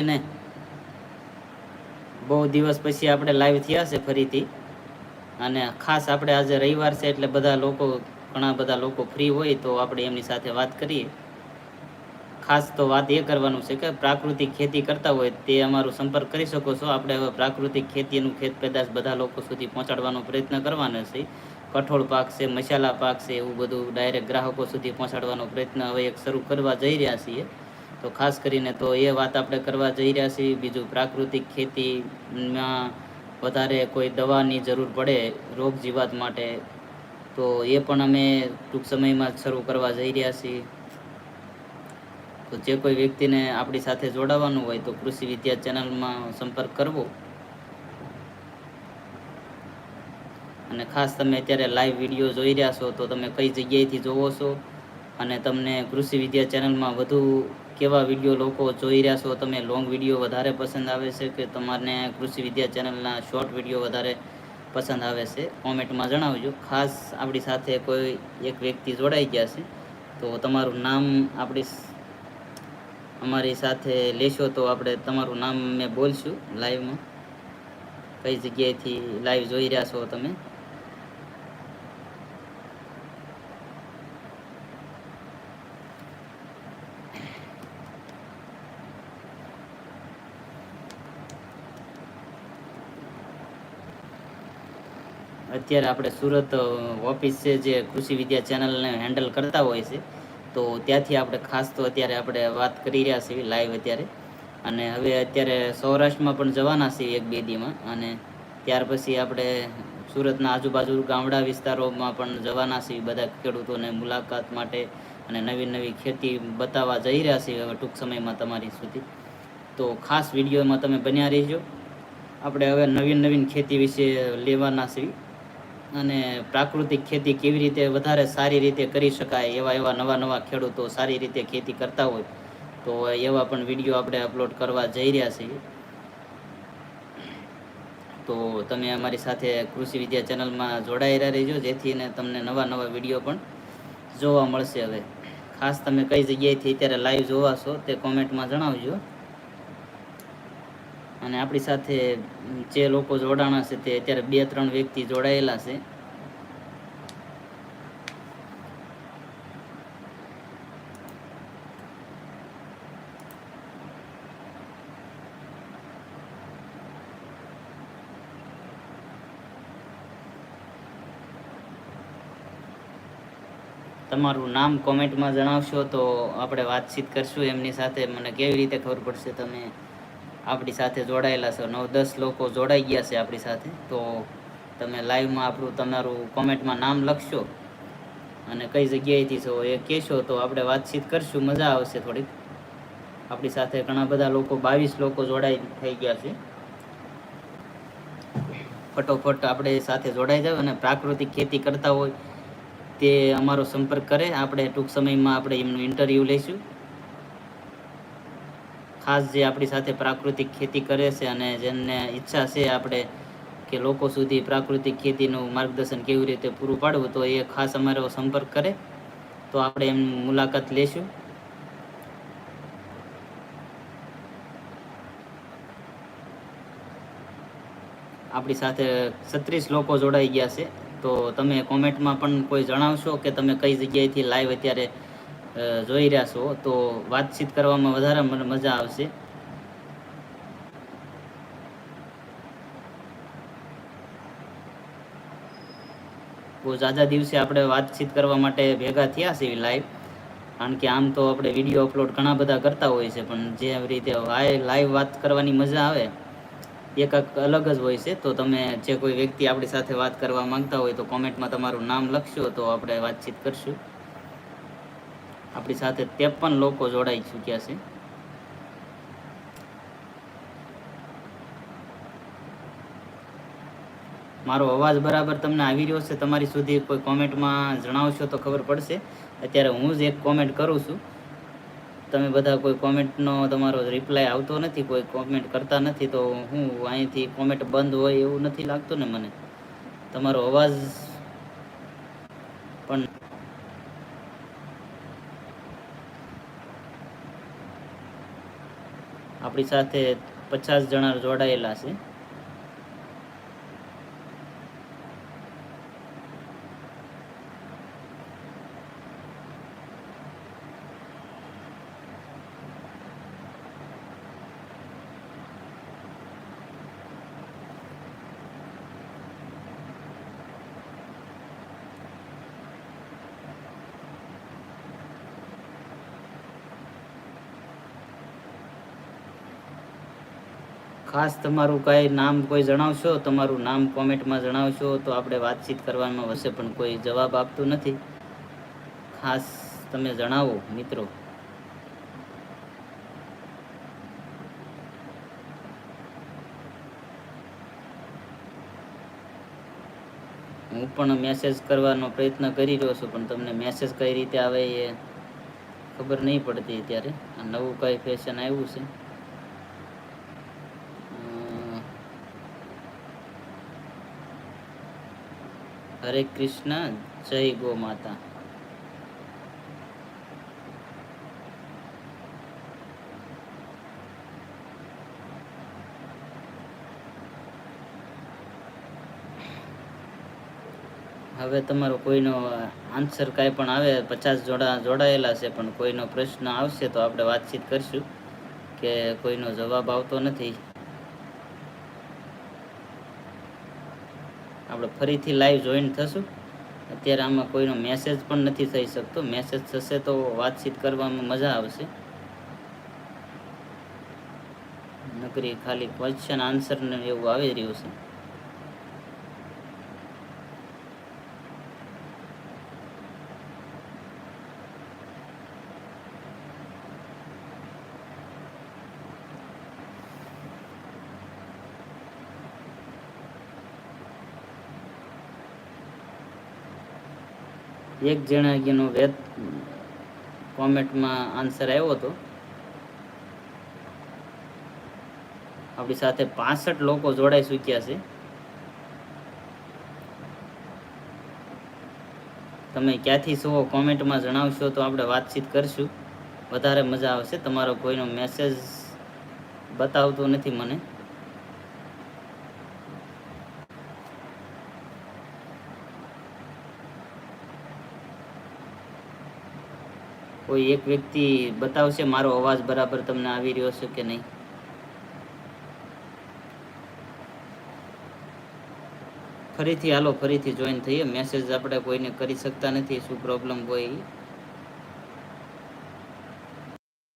ને? બહુ દિવસ પછી આપણે લાઈવ થયા છે ફરીથી. અને ખાસ આપણે આજે રવિવાર છે એટલે બધા લોકો, ઘણા બધા લોકો ફ્રી હોય તો આપણે એમની સાથે વાત કરીએ. ખાસ તો વાત એ કરવાનું છે કે પ્રાકૃતિક ખેતી કરતા હોય તે અમારો સંપર્ક કરી શકો છો. આપણે હવે પ્રાકૃતિક ખેતીનું ખેત પેદાશ બધા લોકો સુધી પહોંચાડવાનો પ્રયત્ન કરવાનો છે. કઠોળ પાક છે, મસાલા પાક છે, એવું બધું ડાયરેક્ટ ગ્રાહકો સુધી પહોંચાડવાનો પ્રયત્ન હવે એક શરૂ કરવા જઈ રહ્યા છીએ. તો ખાસ કરીને તો એ વાત આપણે કરવા જઈ રહ્યા છીએ. બીજું પ્રાકૃતિક ખેતીમાં વધારે કોઈ દવાની જરૂર પડે રોગ જીવાત માટે, તો એ પણ અમે ટૂંક સમયમાં શરૂ કરવા જઈ રહ્યા છીએ. તો જે કોઈ વ્યક્તિને આપણી સાથે જોડાવાનું હોય તો કૃષિ વિદ્યા ચેનલમાં સંપર્ક કરવો. અને ખાસ તમે અત્યારે લાઈવ વીડિયો જોઈ રહ્યા છો તો તમે કઈ જગ્યાએથી જોવો છો અને તમને કૃષિ વિદ્યા ચેનલમાં વધુ કેવા વીડિયો લોકો જોઈ રહ્યા છો? તમે લોંગ વીડિયો વધારે પસંદ આવે છે કે તમારને કૃષિ વિદ્યા ચેનલના શોર્ટ વીડિયો વધારે પસંદ આવે છે? કોમેન્ટમાં જણાવજો. ખાસ આપણી સાથે કોઈ એક વ્યક્તિ જોડાઈ ગયા છે, તો તમારું નામ આપણી અમારી સાથે લેશો તો આપણે તમારું નામ મેં બોલશું લાઈવમાં કઈ જગ્યાએથી લાઈવ જોઈ રહ્યા છો તમે? અત્યારે આપણે સુરત ઓફિસ છે જે કૃષિ વિદ્યા ચેનલને હેન્ડલ કરતા હોય છે. તો ત્યાંથી આપણે ખાસ તો અત્યારે આપણે વાત કરી રહ્યા છીએ લાઈવ અત્યારે. અને હવે અત્યારે સૌરાષ્ટ્રમાં પણ જવાના છીએ એક બે દીમાં. અને ત્યાર પછી આપણે સુરતના આજુબાજુ ગામડા વિસ્તારોમાં પણ જવાના છીએ બધા ખેડૂતોને મુલાકાત માટે. અને નવી નવી ખેતી બતાવવા જઈ રહ્યા છીએ હવે ટૂંક સમયમાં તમારી સુધી. તો ખાસ વિડીયોમાં તમે બન્યા રહેજો. આપણે હવે નવીન નવીન ખેતી વિશે લેવાના છીએ. અને પ્રાકૃતિક ખેતી કેવી રીતે વધારે સારી રીતે કરી શકાય એવા એવા નવા નવા ખેડૂતો સારી રીતે ખેતી કરતા હોય, તો એવા પણ વીડિયો આપણે અપલોડ કરવા જઈ રહ્યા છીએ. તો તમે અમારી સાથે કૃષિ વિદ્યા ચેનલમાં જોડાયેલા રહેજો, જેથી તમને નવા નવા વીડિયો પણ જોવા મળશે. હવે ખાસ તમે કઈ જગ્યાએથી અત્યારે લાઈવ જોવા છો તે કોમેન્ટમાં જણાવજો. અને આપણી સાથે જે લોકો જોડાણા છે તે અત્યારે બે ત્રણ વ્યક્તિ જોડાયેલા છે. તમારું નામ કોમેન્ટમાં જણાવશો તો આપણે વાતચીત કરશું. એમની સાથે મને કેવી રીતે ખબર પડશે તમે આપણી સાથે જોડાયેલા છો. નવ દસ લોકો જોડાઈ ગયા છે આપણી સાથે. તો તમે લાઈવમાં આપણું તમારું કોમેન્ટમાં નામ લખશો અને કઈ જગ્યાએથી છો એ કહેશો તો આપણે વાતચીત કરશું. મજા આવશે થોડીક. આપણી સાથે ઘણા બધા લોકો, બાવીસ લોકો જોડાઈ થઈ ગયા છે. ફટોફટ આપણે સાથે જોડાઈ જાવ અને પ્રાકૃતિક ખેતી કરતા હોય તે અમારો સંપર્ક કરે. આપણે ટૂંક સમયમાં આપણે એમનું ઇન્ટરવ્યૂ લઈશું. ખાસ જે આપણી સાથે પ્રાકૃતિક ખેતી કરે છે અને જેમને ઈચ્છા છે આપણે કે લોકો સુધી પ્રાકૃતિક ખેતીનું માર્ગદર્શન કેવી રીતે પૂરું પાડવું, તો એ ખાસ અમારો સંપર્ક કરે. તો આપણે એમ મુલાકાત લેશું. આપણી સાથે છત્રીસ લોકો જોડાઈ ગયા છે. તો તમે કોમેન્ટમાં પણ કોઈ જણાવશો કે તમે કઈ જગ્યાએથી લાઈવ અત્યારે જોઈ રહ્યા છો, તો વાતચીત કરવામાં વધારે મને મજા આવશે. બહુ ઝાઝા દિવસે આપણે વાતચીત કરવા માટે ભેગા થયા છે લાઈવ કારણ કે આમ તો આપણે વીડિયો અપલોડ ઘણા બધા કરતા હોય છે, પણ જે રીતે લાઈવ વાત કરવાની મજા આવે, એક અલગ જ હોય છે. તો તમે જે કોઈ વ્યક્તિ આપણી સાથે વાત કરવા માંગતા હોય તો કોમેન્ટમાં તમારું નામ લખશો, તો આપણે વાતચીત કરશું. આપણી સાથે ત્રેપન લોકો જોડાઈ ચૂક્યા છે. મારો અવાજ બરાબર તમને આવી રહ્યો છે? તમારી સુધી કોઈ કોમેન્ટમાં જણાવશો તો ખબર પડશે. અત્યારે હું જ એક કોમેન્ટ કરું છું. તમે બધા કોઈ કોમેન્ટનો તમારો રિપ્લાય આવતો નથી, કોઈ કોમેન્ટ કરતા નથી, તો હું અહીંથી કોમેન્ટ બંધ હોય એવું નથી લાગતું ને મને? તમારો અવાજ પણ આપણી સાથે પચાસ જણા જોડાયેલા છે. ખાસ તમારું કાંઈ નામ કોઈ જણાવશો? તમારું નામ કોમેન્ટમાં જણાવશો તો આપણે વાતચીત કરવામાં વસે પણ કોઈ જવાબ આપતું નથી. ખાસ તમે જણાવો, મિત્રો. હું પણ મેસેજ કરવાનો પ્રયત્ન કરી રહ્યો છું, પણ તમને મેસેજ કઈ રીતે આવે એ ખબર નહીં પડતી ત્યારે આ નવું કઈ ફેશન આવ્યું છે. હરે કૃષ્ણ જય ગો માતા હવે તમારો કોઈનો આન્સર કાંઈ પણ આવે, પચાસ જોડા જોડાયેલા છે, પણ કોઈનો પ્રશ્ન આવશે તો આપણે વાતચીત કરીશું, કે કોઈનો જવાબ આવતો નથી. આપણે ફરીથી લાઈવ જોઈન થશું. અત્યારે આમાં કોઈનો મેસેજ પણ નથી થઈ શકતો. મેસેજ થશે તો વાતચીત કરવામાં મજા આવશે. નકરી ખાલી ક્વેશ્ચન આન્સર ને એવું આવી રહ્યું છે. એક જણાગીનો વેદ કોમેન્ટમાં આન્સર આવ્યો હતો. આપણી સાથે પાસઠ લોકો જોડાઈ ચૂક્યા છે. તમે ક્યાંથી છો કોમેન્ટમાં જણાવશો તો આપણે વાતચીત કરશું. વધારે મજા આવશે. તમારો કોઈનો મેસેજ બતાવતો નથી મને. કોઈ એક વ્યક્તિ બતાવશે મારો અવાજ બરાબર તમને આવી રહ્યો છે કે નહીં? ફરીથી હાલો, ફરીથી જોઈન થઈએ. મેસેજ આપણે કોઈને કરી શકતા નથી. શું પ્રોબ્લેમ હોય.